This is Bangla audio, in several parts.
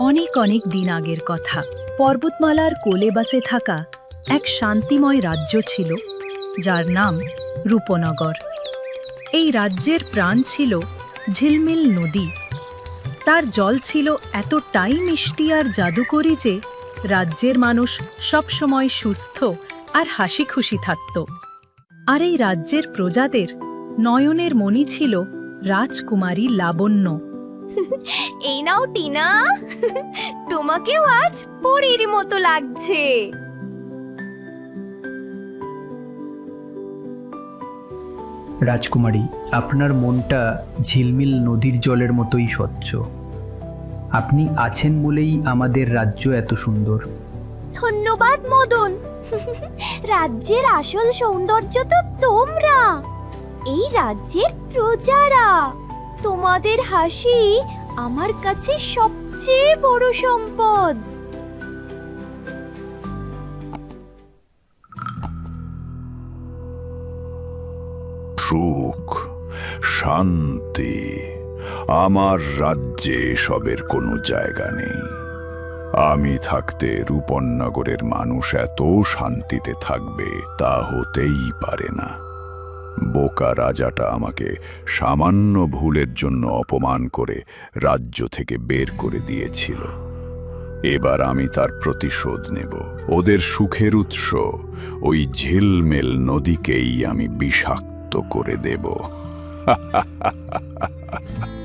অনেক অনেক দিন আগের কথা। পর্বতমালার কোলে বাসে থাকা এক শান্তিময় রাজ্য ছিল, যার নাম রূপনগর। এই রাজ্যের প্রাণ ছিল ঝিলমিল নদী। তার জল ছিল এতটাই মিষ্টি আর জাদুকরি যে রাজ্যের মানুষ সবসময় সুস্থ আর হাসি খুশি থাকত। আর এই রাজ্যের প্রজাদের নয়নের মণি ছিল রাজকুমারী লাবণ্য। এই নাও টিনা। তোমাকেও আজ পরীর মতো লাগছে। রাজকুমারী আপনার মনটা ঝিলমিল নদীর জলের মতোই স্বচ্ছ। আপনি আছেন বলেই আমাদের রাজ্য এত সুন্দর। ধন্যবাদ মদন। রাজ্যের আসল সৌন্দর্য তো তোমরা। এই রাজ্যের প্রজারা। তোমাদের হাসি আমার কাছে সবচেয়ে বড় সম্পদ। সুখ, শান্তি, আমার রাজ্যে এসবের কোনো জায়গা নেই। আমি থাকতে রূপনগরের মানুষ এত শান্তিতে থাকবে, তা হতেই পারে না। বোকা রাজাটা আমাকে সামান্য ভুলের জন্য অপমান করে রাজ্য থেকে বের করে দিয়েছিল। এবার আমি তার প্রতিশোধ নেব। ওদের সুখের উৎস ওই ঝিলমেল নদীকেই আমি বিষাক্ত করে দেব।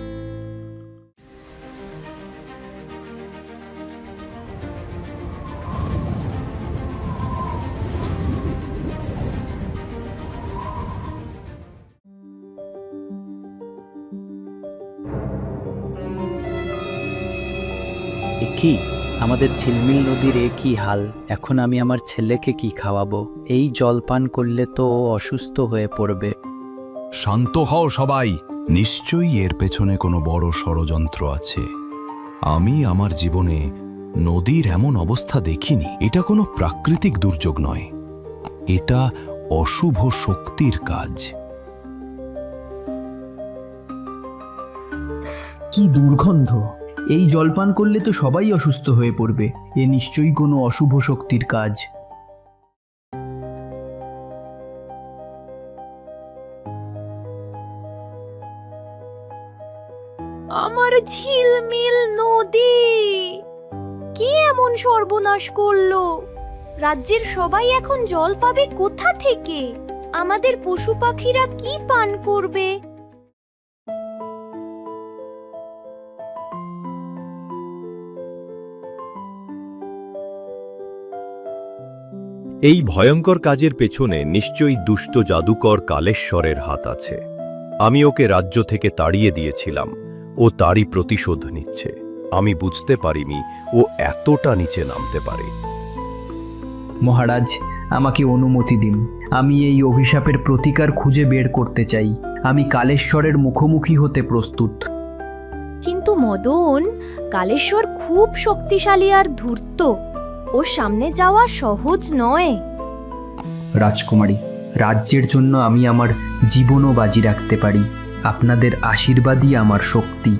এ কি? আমাদের ঝিলমিল নদীর এ কি হাল? এখন আমি আমার ছেলেকে কি খাওয়াবো? এই জল পান করলে তো ও অসুস্থ হয়ে পড়বে। শান্ত হও সবাই। নিশ্চয়ই এর পেছনে কোনো বড় ষড়যন্ত্র আছে। আমি আমার জীবনে নদীর এমন অবস্থা দেখিনি। এটা কোনো প্রাকৃতিক দুর্যোগ নয়। এটা অশুভ শক্তির কাজ। কি দুর্গন্ধ! এই জলপান করলে তো সবাই অসুস্থ হয়ে পড়বে। এ নিশ্চয়ই কোনো অশুভ শক্তির কাজ। আমার ঝিলমিল নদী। কে এমন সর্বনাশ করল? রাজ্যের সবাই এখন জল পাবে কোথা থেকে? আমাদের পশু পাখিরা কি পান করবে? এই ভয়ঙ্কর কাজের পেছনে নিশ্চয়ই দুষ্ট জাদুকর কালেশ্বরের হাত আছে। আমি ওকে রাজ্য থেকে তাড়িয়ে দিয়েছিলাম ও তারই প্রতিশোধ নিচ্ছে। আমি বুঝতে পারিনি ও এতটা নিচে নামতে পারে। মহারাজ আমাকে অনুমতি দিন। আমি এই অভিশাপের প্রতিকার খুঁজে বের করতে চাই। আমি কালেশ্বরের মুখোমুখি হতে প্রস্তুত। কিন্তু মদন কালেশ্বর খুব শক্তিশালী আর ধূর্ত। ওর সামনে যাওয়া সহজ নয়। রাজকুমারী রাজ্যের জন্য আমি আমার জীবনও বাজি রাখতে পারি। আপনাদের আশীর্বাদই আমার শক্তি।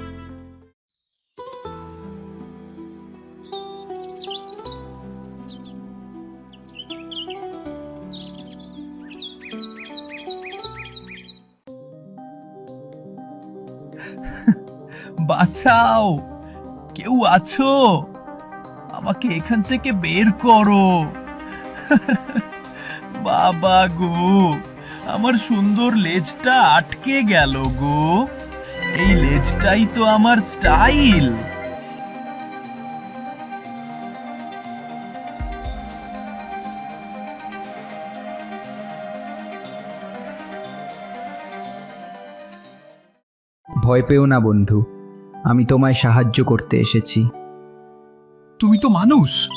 বাঁচাও! কেউ আছো? আমাকে এখান থেকে বের করো। বাবা গো, আমার সুন্দর লেজটা আটকে গেল গো। এই লেজটাই তো আমার স্টাইল। ভয় পেও না বন্ধু, আমি তোমায় সাহায্য করতে এসেছি। তুমি তো মানুষ।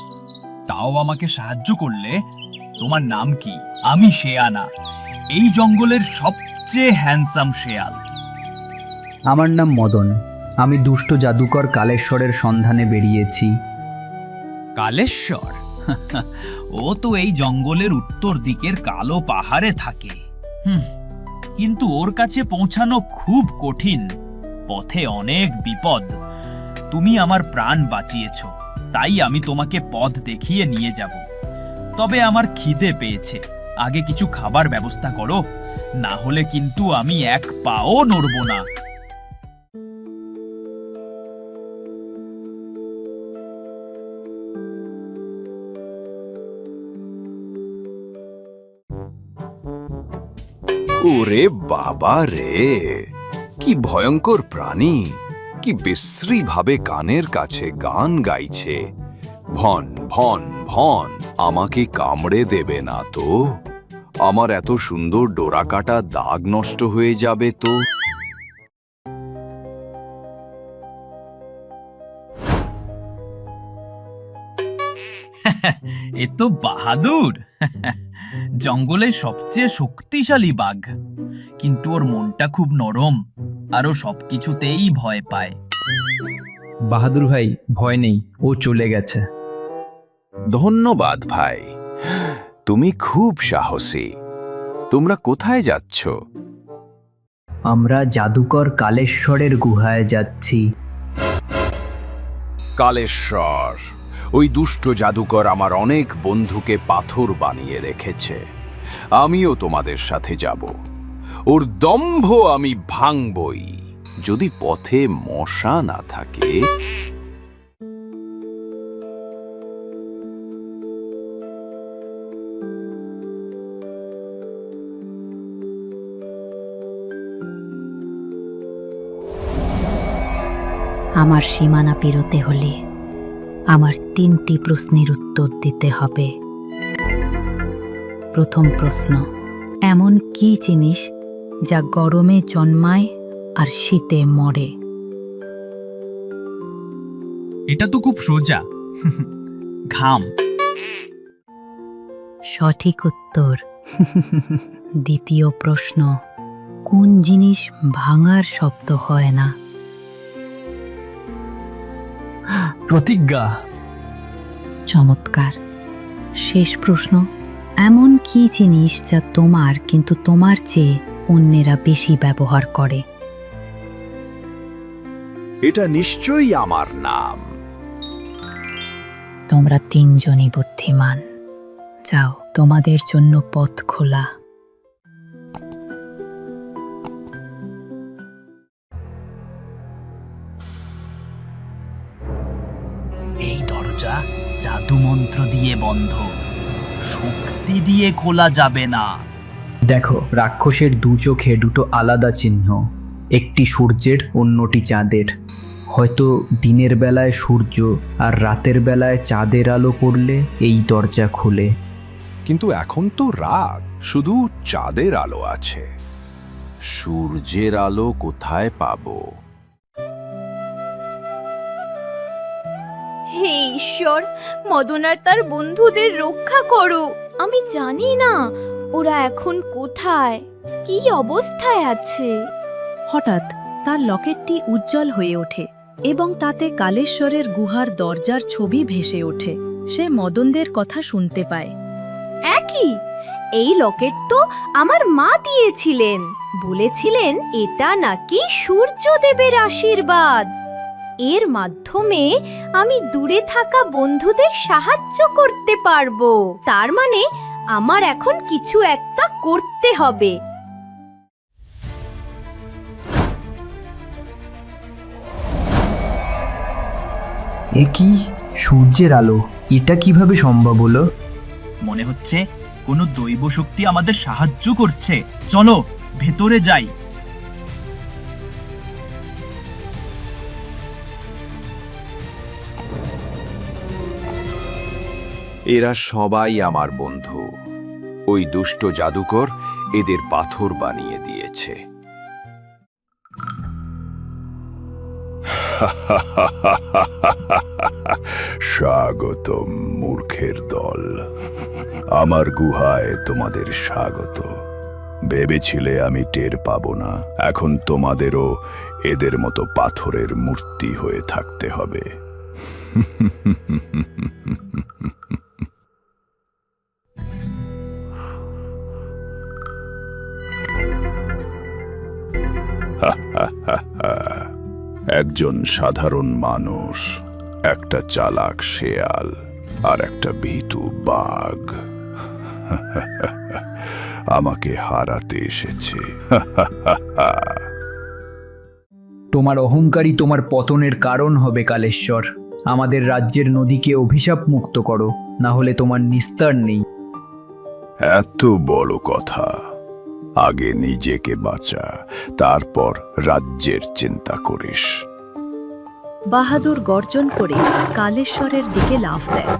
তাও আমাকে সাহায্য করলে? তোমার নাম কি? আমি শেয়ানা। এই জঙ্গলের সবচেয়ে হ্যান্ডসাম শেয়াল। আমার নাম মদন। আমি দুষ্ট জাদুকর কালেশ্বরের সন্ধানে বেরিয়েছি। কালেশ্বর? ও তো এই জঙ্গলের উত্তর দিকের কালো পাহাড়ে থাকে। হুম কিন্তু ওর কাছে পৌঁছানো খুব কঠিন। পথে অনেক বিপদ। তুমি আমার প্রাণ বাঁচিয়েছ। তাই আমি তোমাকে পথ দেখিয়ে নিয়ে যাব। তবে আমার খিদে পেয়েছে। আগে কিছু খাবার ব্যবস্থা করো, না হলে কিন্তু আমি এক পাও নড়ব না। ওরে বাবা রে, কি ভয়ঙ্কর প্রাণী। কি বিশ্রী ভাবে কানের কাছে গান গাইছে? ভন ভন ভন, আমাকে কামড়ে দেবে না তো? আমার এত সুন্দর ডোরাকাটা দাগ নষ্ট হয়ে যাবে তো? এ তো বাহাদুর! জঙ্গলের সবচেয়ে শক্তিশালী বাঘ। কিন্তু ওর মনটা খুব নরম আরও সবকিছুতেই ভয় পায়। বাহাদুর ভাই ভয় নেই ও চলে গেছে। ধন্যবাদ ভাই। তুমি খুব সাহসী। তোমরা কোথায় যাচ্ছ? আমরা জাদুকর কালেশ্বরের গুহায় যাচ্ছি। কালেশ্বর। ওই দুষ্ট জাদুকর আমার অনেক বন্ধুকে পাথর বানিয়ে রেখেছে। আমিও তোমাদের সাথে যাব। ওর দম্ভ আমি ভাঙবই। যদি পথে মশা না থাকে। আমার সীমানা পেরোতে হলে আমার তিনটি প্রশ্নের উত্তর দিতে হবে। প্রথম প্রশ্ন এমন কি জিনিস যা গরমে জন্মায় আর শীতে মরে? এটা তো খুব সোজা। ঘাম। সঠিক উত্তর। দ্বিতীয় প্রশ্ন কোন জিনিস ভাঙার শব্দ হয় না? প্রতিজ্ঞা। চমৎকার। শেষ প্রশ্ন এমন কি জিনিস যা তোমার কিন্তু তোমার চেয়ে অন্যেরা বেশি ব্যবহার করে? এটা নিশ্চয়ই আমার নাম। তোমরা তিনজনই বুদ্ধিমান। যাও তোমাদের জন্য পথ খোলা। দরজা জাদু মন্ত্র দিয়ে বন্ধ। শক্তি দিয়ে খোলা যাবে না। দেখো রাক্ষসের দু চোখে দুটো আলাদা চিহ্ন একটি সূর্যের অন্যটি চাঁদের। হয়তো দিনের বেলায় সূর্য আর রাতের বেলায় চাঁদের আলো পড়লে এই দরজা খুলে। কিন্তু এখন তো রাত শুধু চাঁদের আলো আছে। সূর্যের আলো কোথায় পাবো? হে ঈশ্বর মদন আর তার বন্ধুদের রক্ষা করো। আমি জানি না ওরা এখন কোথায়? কি অবস্থায় আছে? হঠাৎ তার লকেটটি উজ্জ্বল হয়ে ওঠে এবং তাতে কালেশ্বরের গুহার দরজার ছবি ভেসে ওঠে। সে মদনদের কথা শুনতে পায়। একই এই লকেট তো আমার মা দিয়েছিলেন। বলেছিলেন এটা নাকি সূর্যদেবের আশীর্বাদ। এর মাধ্যমে আমি দূরে থাকা বন্ধুদের সাহায্য করতে পারব। তার মানে আমার এখন কিছু একটা করতে হবে। এ কি? সূর্যের আলো। এটা কীভাবে সম্ভব হলো? মনে হচ্ছে কোনো দৈব শক্তি আমাদের সাহায্য করছে। চলো ভেতরে যাই। এরা সবাই আমার বন্ধু। ওই দুষ্ট জাদুকর এদের পাথর বানিয়ে দিয়েছে। স্বাগতম মূর্খের দল। আমার গুহায় তোমাদের স্বাগত। ভেবেছিলে আমি টের পাবো না। এখন তোমাদেরও এদের মতো পাথরের মূর্তি হয়ে থাকতে হবে। একজন সাধারণ মানুষ একটা চালাক শেয়াল আর একটা ভীতু বাঘ। আমাকে হারাতে এসেছে। তোমার অহংকারই তোমার পতনের কারণ হবে কালেশ্বর। আমাদের রাজ্যের নদীকে অভিশাপ মুক্ত করো না হলে তোমার নিস্তার নেই। এত বড় কথা। আগে নিজেকে বাঁচা তারপর রাজ্যের চিন্তা করিস। বাহাদুর গর্জন করে কালেশ্বরের দিকে লাফ দেয়।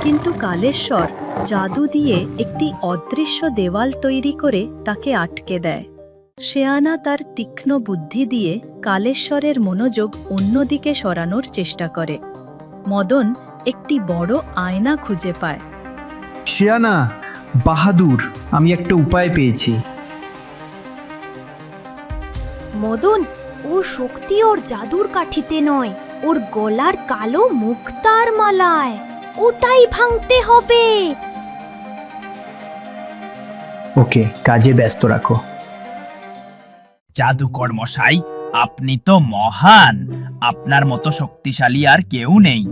কিন্তু কালেশ্বর জাদু দিয়ে একটি অদৃশ্য দেওয়াল তৈরি করে তাকে আটকে দেয়। শেয়ানা তার তীক্ষ্ণ বুদ্ধি দিয়ে কালেশ্বরের মনোযোগ অন্যদিকে সরানোর চেষ্টা করে। মদন একটি বড় আয়না খুঁজে পায়। শিয়ানা বাহাদুর আমি একটা উপায় পেয়েছি। মদন ওর শক্তি ওর জাদুর কাঠিতে নয় ওর গলার কালো মুক্তার মালায়। ওটাই ভাঙতে হবে। ওকে কাজে ব্যস্ত রাখো। জাদুকর মশাই আপনি তো মহান। আপনার মতো শক্তিশালী আর কেউ নেই।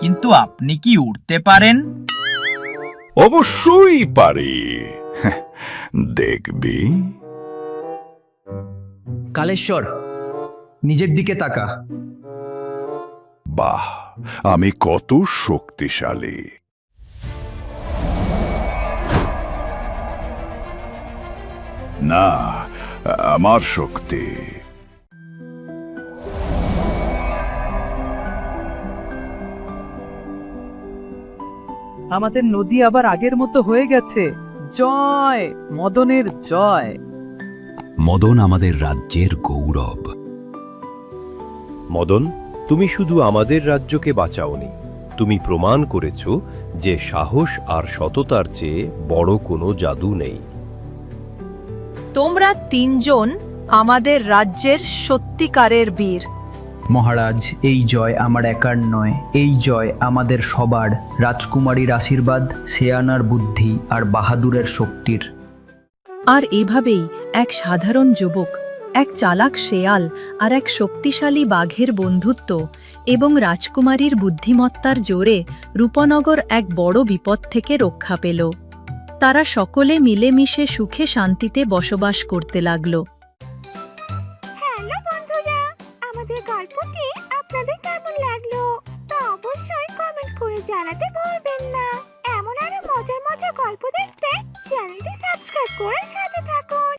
কিন্তু আপনি কি উঠতে পারেন? অবশ্যই পারি। দেখবি। কালেশ্বর নিজের দিকে তাকা। বাহ আমি কত শক্তিশালী। না আমার শক্তি। আমাদের নদী আবার আগের মতো হয়ে গেছে। জয় মদনের জয়। মদন আমাদের রাজ্যের গৌরব। মদন তুমি শুধু আমাদের রাজ্যকে বাঁচাওনি। তুমি প্রমাণ করেছ যে সাহস আর সততার চেয়ে বড় কোনো জাদু নেই। তোমরা তিনজন আমাদের রাজ্যের সত্যিকারের বীর। মহারাজ এই জয় আমার একার নয় এই জয় আমাদের সবার। রাজকুমারীর আশীর্বাদ শেয়ানার বুদ্ধি আর বাহাদুরের শক্তির। আর এভাবেই এক সাধারণ যুবক, এক চালাক শেয়াল আর এক শক্তিশালী বাঘের বন্ধুত্ব এবং রাজকুমারীর বুদ্ধিমত্তার জোরে রূপনগর এক বড় বিপদ থেকে রক্ষা পেল। তারা সকলে মিলেমিশে সুখে শান্তিতে বসবাস করতে লাগল।